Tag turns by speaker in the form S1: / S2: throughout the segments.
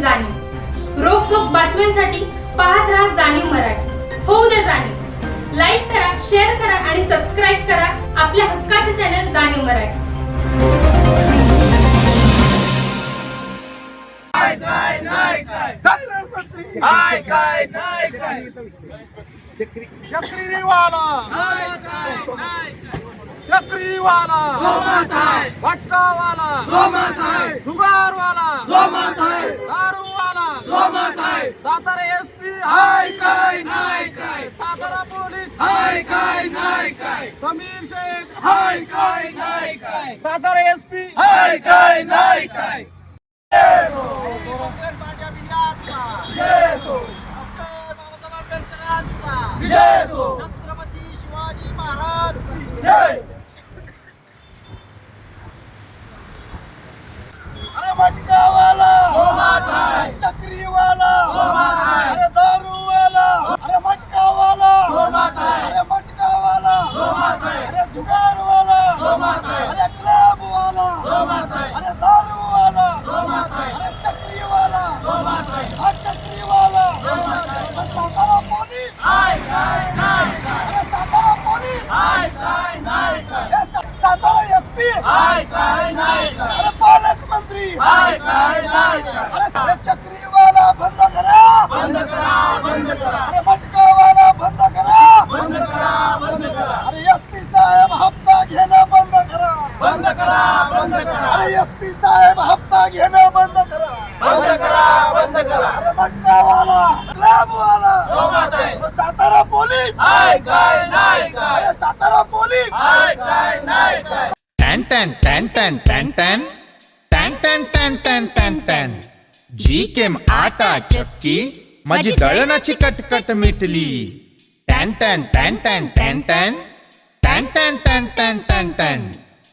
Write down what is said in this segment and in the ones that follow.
S1: जाणीव. रोखोक बातम्यांसाठी पाहत राहा जाणीव मराठी. होऊ द्या जाणीव. लाईक करा शेअर करा आणि सबस्क्राईब करा आपल्या हक्काचे चॅनल जाणीव मराठी.
S2: काय काय नाही काय चक्रीवाला चक्रीवाला जुगारवाला दारूवाला सातारा एस पी हाय काय नाय काय? सातारा पोलीस. हाय काय नाय काय? समीर शेख. हाय काय नाय काय? सातारा एस पी हाय काय नाय काय?
S3: छत्रपती शिवाजी महाराज अरे मटकावाला चक्रीवाला अरे दारूवाला अरे मटकावाला अरे मटकावाला अरे जुगारवाला अरे क्लबवाला अरे दारूवाला. अरे चक्रीवाला. हा चक्रीवाला. अरे सातारा पोलीस. अरे सातारा पोलीस. सा- सातारा एस पी अरे पालकमंत्री. अरे चक्रीवाला बंद करा. अरे मटकावाला करा अरे एस पी साहेब हप्ता घेणं बंद करा अरे मटकावाला क्लबवाला सातारा पोलीस अरे सातारा पोलीस
S4: टॅन टॅन टॅन टॅन टॅन टॅन टॅन टॅन टॅन टॅन टॅन टॅन जी केम आटा चक्की माझी दळणाची कटकट मिटली टॅन टॅन टॅन टॅन टॅन टॅन टॅन टॅन टॅन टॅन टॅन टॅन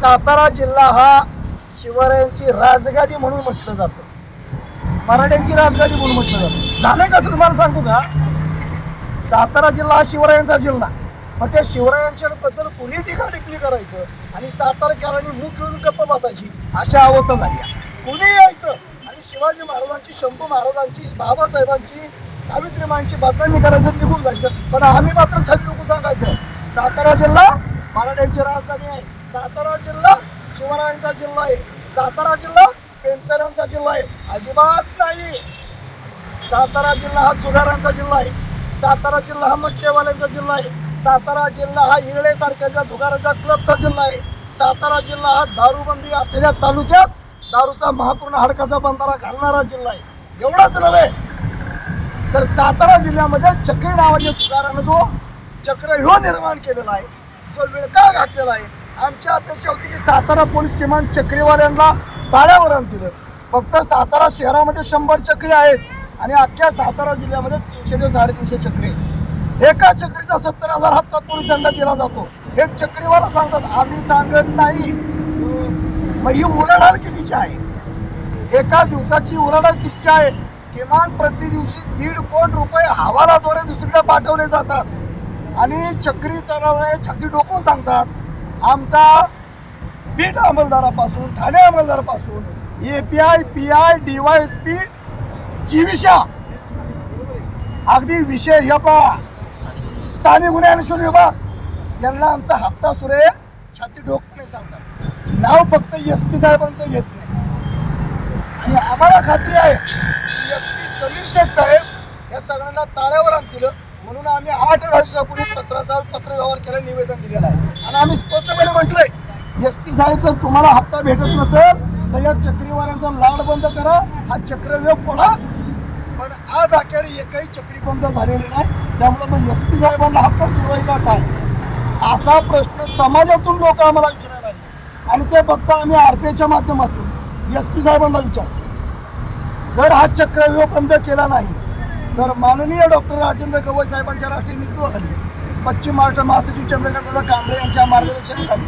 S3: सातारा जिल्हा हा शिवरायांची राजगादी म्हणून म्हटलं जातं. मराठ्यांची राजगादी म्हणून म्हटलं जातं. झालंय कसं तुम्हाला सांगू का? सातारा जिल्हा हा शिवरायांचा जिल्हा. मग त्या शिवरायांच्या बद्दल कुणी टीका टिकली करायचं? आणि सातारकरांनी मुख घेऊन गप्प बसायची? अशा अवस्था झाली आहे. कुणी यायचं? आणि शिवाजी महाराजांची शंभू महाराजांची बाबासाहेबांची सावित्रीमांची बातमी करायचं निघून जायचं. पण आम्ही मात्र खाली लोक सांगायचं. सातारा जिल्हा मराठ्यांची राजधानी आहे. सातारा जिल्हा शिवरायांचा जिल्हा आहे. सातारा जिल्हा पेन्सरांचा जिल्हा आहे. अजिबात नाही. सातारा जिल्हा हा जुगारांचा जिल्हा आहे. सातारा जिल्हा हा मटकेवाल्यांचा जिल्हा आहे. सातारा जिल्हा हा इरळेसारख्याच्या झुगाराच्या जुगाराच्या क्लबचा जिल्हा आहे. सातारा जिल्हा हा दारूबंदी असलेल्या तालुक्यात दारूचा महापूर्ण हडकाचा बंधारा घालणारा जिल्हा आहे. एवढाच नव्हे तर सातारा जिल्ह्यामध्ये चक्री नावाच्या जुगारानं जो चक्रव्यूह निर्माण केलेला आहे. जो विळका घातलेला आहे. आमची अपेक्षा होती की सातारा पोलीस किमान चक्रीवाल्यांना ताळ्यावर दिलं. फक्त सातारा शहरामध्ये शंभर चक्री आहेत आणि अख्ख्या सातारा जिल्ह्यामध्ये तीनशे ते साडेतीनशे चक्री एका चक्रीचा सत्तर हजार हप्ता पोलिसांना दिला जातो. हे चक्रीवाला सांगतात आम्ही सांगत नाही. मग ही उलाढाल कितीची आहे? एका दिवसाची उलाढाल कितीची आहे? किमान प्रति दिवशी दीड कोट रुपये हवालाद्वारे दुसरीकडे पाठवले जातात. आणि चक्री चरावळे छाती डोकून सांगतात आमचा बीट अंमलदारापासून ठाणे अंमलदारापासून A P I P I D Y S P जीविषा अगदी विषय हे स्थानिक गुन्हे अन्वेषण विभाग यांना आमचा हप्ता सुरे छाती डोकणे सांगतात. नाव फक्त एस पी साहेबांचं घेत नाही. आणि आम्हाला खात्री आहे एस पी समीर शेख साहेब या सगळ्यांना ताळ्यावर आणतील. म्हणून आम्ही आठ दिवसापूर्वी पत्राचा पत्रव्यवहार केला निवेदन दिलेलं आहे. आणि आम्ही स्पष्टपणे म्हटलंय एस पी साहेब जर तुम्हाला हप्ता भेटत नसेल तर या चक्रीवाऱ्यांचा लाड बंद करा हा चक्रव्यूह फोडा. पण आज अखेर एकही चक्री बंद झालेली नाही. त्यामुळे मग एस पी साहेबांना हप्ता सुरू आहे का काय? असा प्रश्न समाजातून लोक आम्हाला विचारायला लागले. आणि ते फक्त आम्ही आर पी आयच्या माध्यमातून एस पी साहेबांना विचारतो. जर हा चक्रव्यूह बंद केला नाही तर माननीय डॉक्टर राजेंद्र गवई साहेबांच्या राष्ट्रीय नेतृत्वाखाली पश्चिम महाराष्ट्र महासचिव चंद्रकांतदादा कांबळे यांच्या मार्गदर्शनाखाली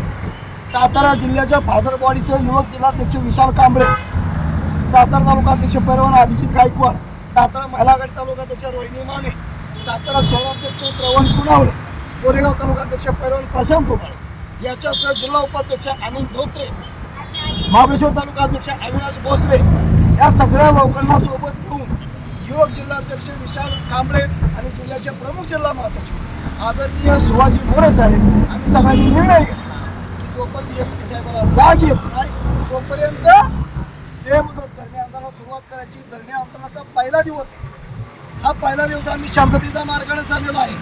S3: सातारा जिल्ह्याच्या फादरवाडीचे युवक जिल्हाध्यक्ष विशाल कांबळे सातारा तालुकाध्यक्ष पैलवान अभिजित गायकवाड सातारा महिलागड तालुका तालुकाध्यक्ष रोहिणी माने सातारा शहराध्यक्ष श्रवण कुणावळे कोरेगाव तालुकाध्यक्ष पैलवान प्रशांत गोपाळ याच्यासह जिल्हा उपाध्यक्ष आनंद धोत्रे महाबळेश्वर तालुका अध्यक्ष अविनाश भोसले या सगळ्या लोकांना सोबत घेऊन युवक जिल्हाध्यक्ष विशाल कांबळे आणि जिल्ह्याचे प्रमुख जिल्हा महासचिव आदरणीय शिवाजी मोरे साहेब आम्ही सगळ्यांनी निर्णय घेतला की जोपर्यंत एस पी साहेबाला जाग येत नाही तोपर्यंत बेमुदत धरणे आंदोलनाला सुरुवात करायची. धरणे आंदोलनाचा पहिला दिवस आहे. हा पहिला दिवस आम्ही शांततेच्या मार्गाने चाललेलो आहे.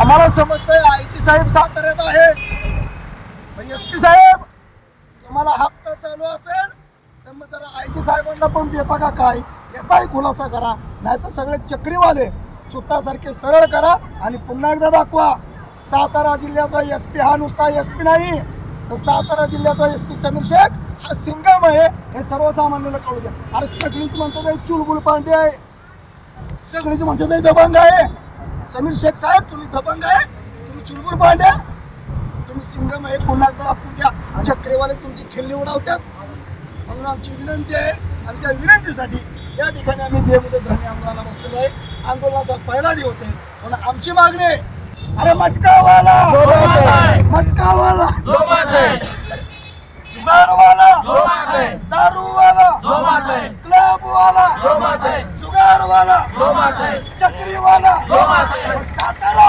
S3: आम्हाला समजतंय आय टी साहेब साताऱ्यात आहेत. एस पी साहेब तुम्हाला हप्ता चालू असेल तर मग जरा आय जी साहेबांना पण देता का काय? याचाही खुलासा करा नाहीतर सगळे चक्रीवाले स्वतःसारखे सरळ करा आणि पुन्हा एकदा दाखवा. सातारा जिल्ह्याचा एस पी हा नुसता एस पी नाही तर सातारा जिल्ह्याचा एस पी समीर शेख हा सिंगम आहे. हे सर्वसामान्याला कळू द्या. अरे सगळीच म्हणतात आहे चुलबुल पांडे आहे. सगळीच म्हणतात आहे दबंग आहे. समीर शेख साहेब तुम्ही दबंग आहे. तुम्ही चुलबुल पांडे तुम्ही सिंगम आहे पुन्हा एकदा दाखवून द्या. चक्रेवाले तुमची खिल्ली उडवतात. म्हणून आमची विनंती आहे. आणि त्या विनंतीसाठी या ठिकाणी आम्ही बेमुदत धरणे आंदोलनाला बसलेलो आहे. आंदोलनाचा पहिला दिवस आहे. म्हणून आमची मागणी आहे. अरे मटकावाला! मटकावाला! जुगारवाला! दारूवाला! क्लबवाला! जुगारवाला! चक्रीवाला! कातारा